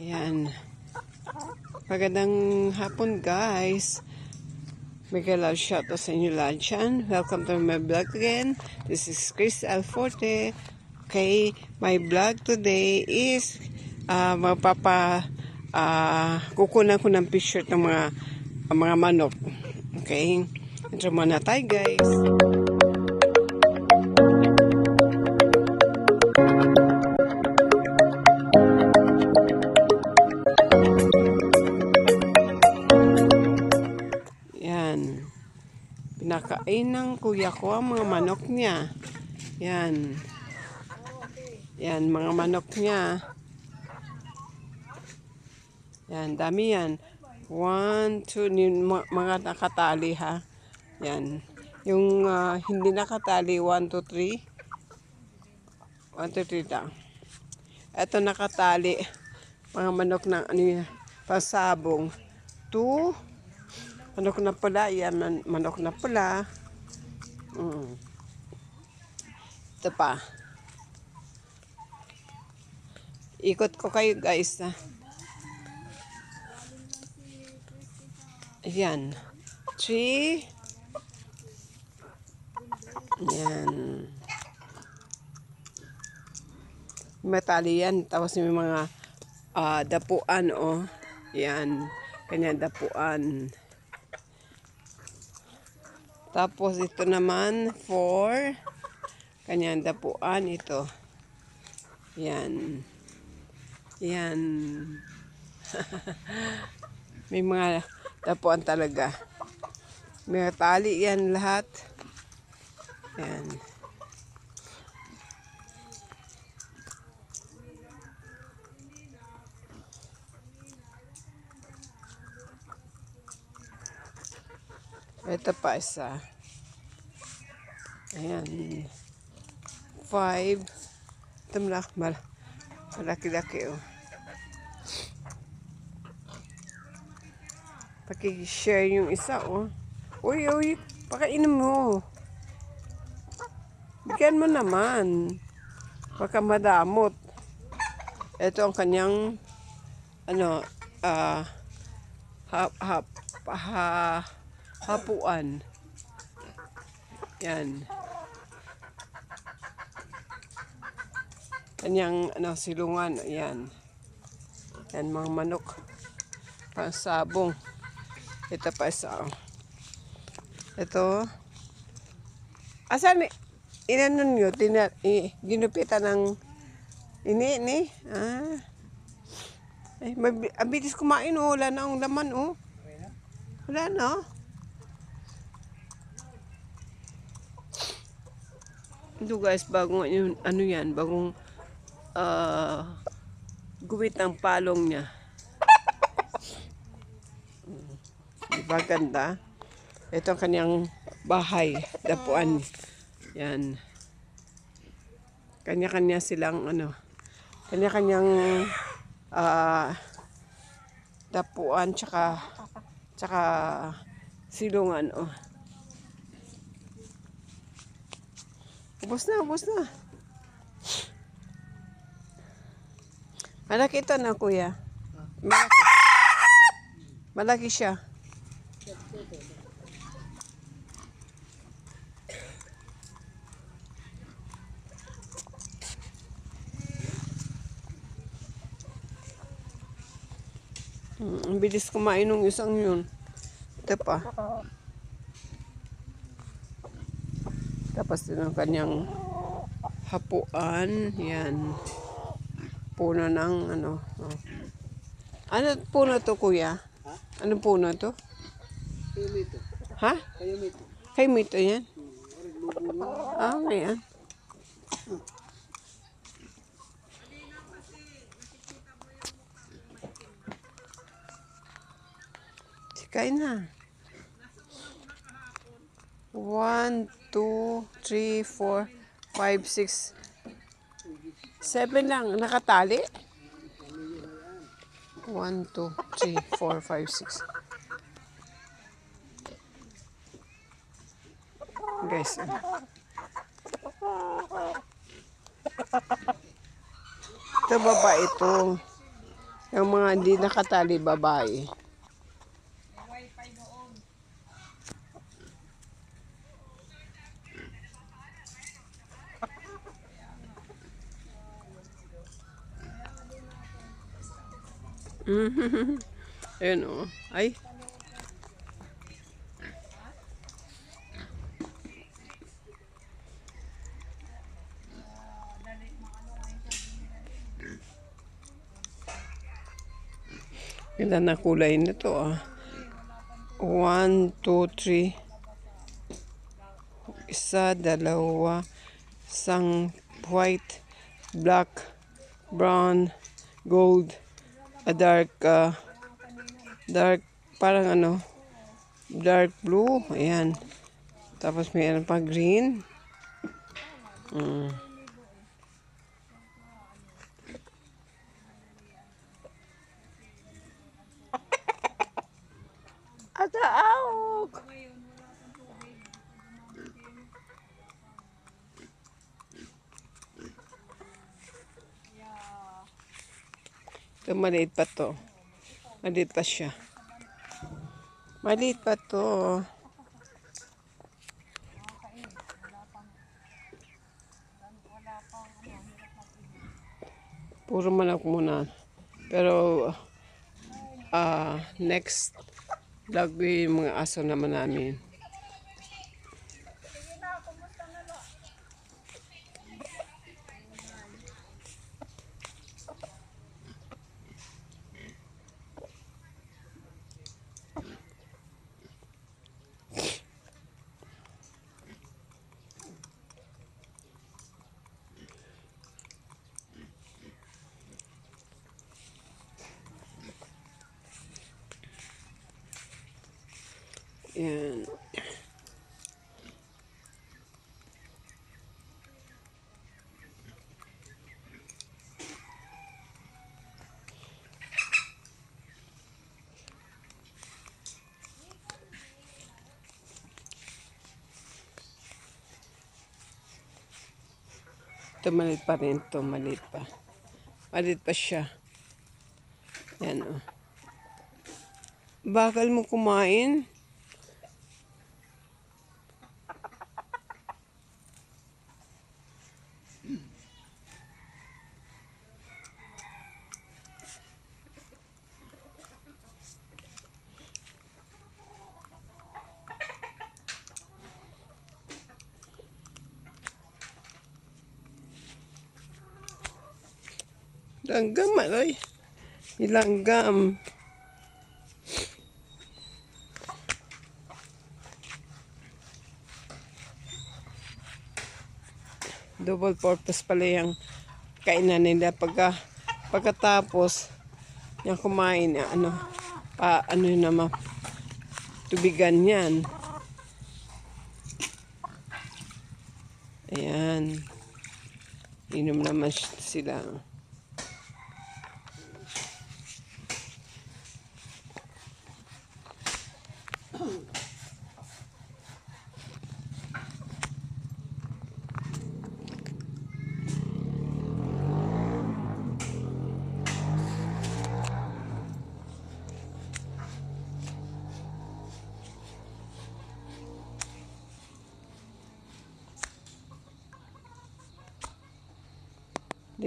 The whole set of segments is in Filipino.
Yan. Magandang hapon guys. Mega love shout out sa inyo lahat dyan. Welcome to my vlog again. This is Chris Alforte. Okay, my vlog today is uh, magpapa uh, kukunan ko ng picture ng mga mga manok. Okay? Ito muna tayo guys. Pinakain ng kuya ko ang mga manok niya. Yan. Yan, mga manok niya. Yan, dami yan. One, two, mga nakatali ha. Yan. Yung ah, hindi nakatali, one, two, three. One, two, three lang. Ito nakatali. Mga manok ng ano yan, pasabong. Two, manok na pula. Yan, man- manok na pula. Mm. Ito pa. Ikot ko kayo guys. Ha? Ayan. Three. Ayan. Matali yan. Tapos may mga ah, dapuan, oh. Yan. Kanya dapuan. Tapos ito naman, four. Kanyang dapuan, ito. Yan. Yan. May mga dapuan talaga. May tali yan lahat. Yan. Ito pa isa. Ayan. Five. Ito malaki, mal- malaki-laki oh. Pakishare yung isa oh. Uy, uy, pakainin mo. Bigyan mo naman. Baka madamot. Ito ang kanyang ano, ah, hap, hap, ha, hapuan. Yan. Kanyang ano, silungan. Yan. Yan mga manok. Pansabong. Ito pa isa. oh. Ito. Asan ni? Inano nyo? Tina, i, ginupitan ng ini, ni? Ah. Ay, mabi, ang bilis kumain oh. Wala na ang laman oh. Wala na. oh. Ito guys, bagong ano yan, bagong ah guwit ng palong niya. Mm. Di ba ganda? Ito ang kanyang bahay, dapuan. Yan. Kanya-kanya silang ano, kanya-kanyang ah dapuan tsaka tsaka silungan oh. Ubus na, ubus na. Malaki ito na, kuya. Malaki. Malaki siya. Mm, ang bilis kumain ng isang yun. Ito pa. Tapos din ang kanyang hapuan. Yan. Puno ng ano. Oh. Ano puno to kuya? Ano puno to? Kayumito. Ha? Kayumito. Kay Mito yan? Ah, yan. Kain na. One, two, three, four, five, six, seven lang. Nakatali? One, two, three, four, five, six. Guys, ano? Ito baba ito. Yung mga hindi nakatali babae. Ayun o. Ay. Ganda na kulay nito ah. One, two, three. Isa, dalawa, isang white, black, brown, gold, a dark, ah, dark, parang ano, dark blue, ayan. Tapos may ano pa, green. Mm. Ito maliit pa to. Maliit pa siya. Maliit pa to. Puro manok muna. Pero ah next vlog yung mga aso naman namin. Yan. Ito maliit pa rin ito, maliit pa. Maliit pa siya. Yan o. Oh. Bakal mo kumain. Langgam, aray. Ilanggam. Double purpose pala yung kainan nila pagka pagkatapos yung kumain ano pa ano yun naman tubigan yan ayan inom naman sila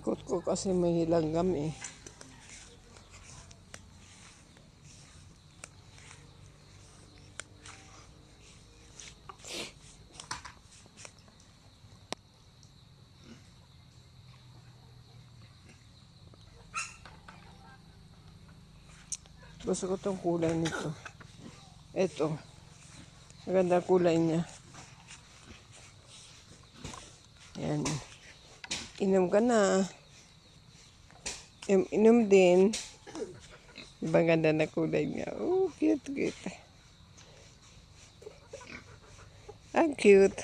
Likod ko kasi may hilanggam eh. Gusto ko tong kulay nito. Ito. Maganda kulay niya. Yan. Inom ka na. Inom, inom din. Diba ganda na kulay niya? Oh, cute, cute. Ang cute.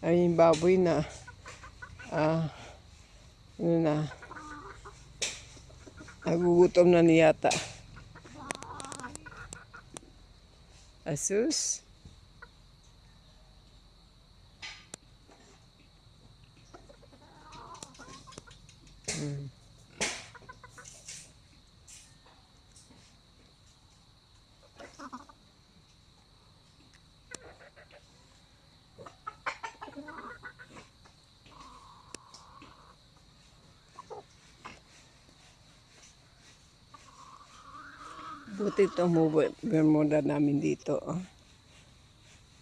Ay, baboy na. Ah, ano na. Nagugutom na niyata. Asus. Mm. Buti ito Bermuda namin dito. oh.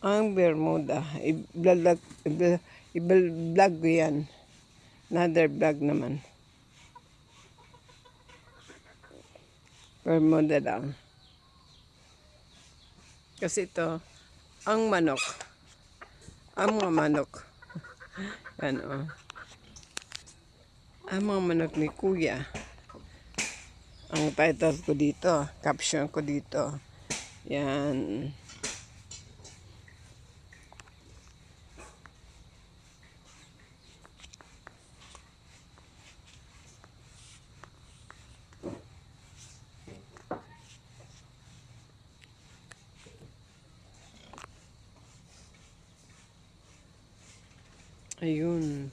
Ang Bermuda. I-vlog, i-vlog ko yan. Another vlog naman. Bermuda lang. Kasi ito, ang manok. Ang mga manok. Yan o. Ang mga manok ni Kuya. Ang title ko dito, caption ko dito. Yan. Ayun.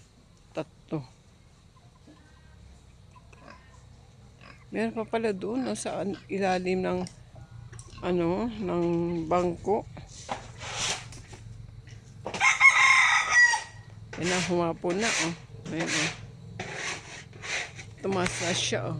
Tatlo. Meron pa pala doon no, sa ilalim ng ano, ng bangko. Yan na, humapo na, oh. Ayun, oh. Tumas na siya, oh.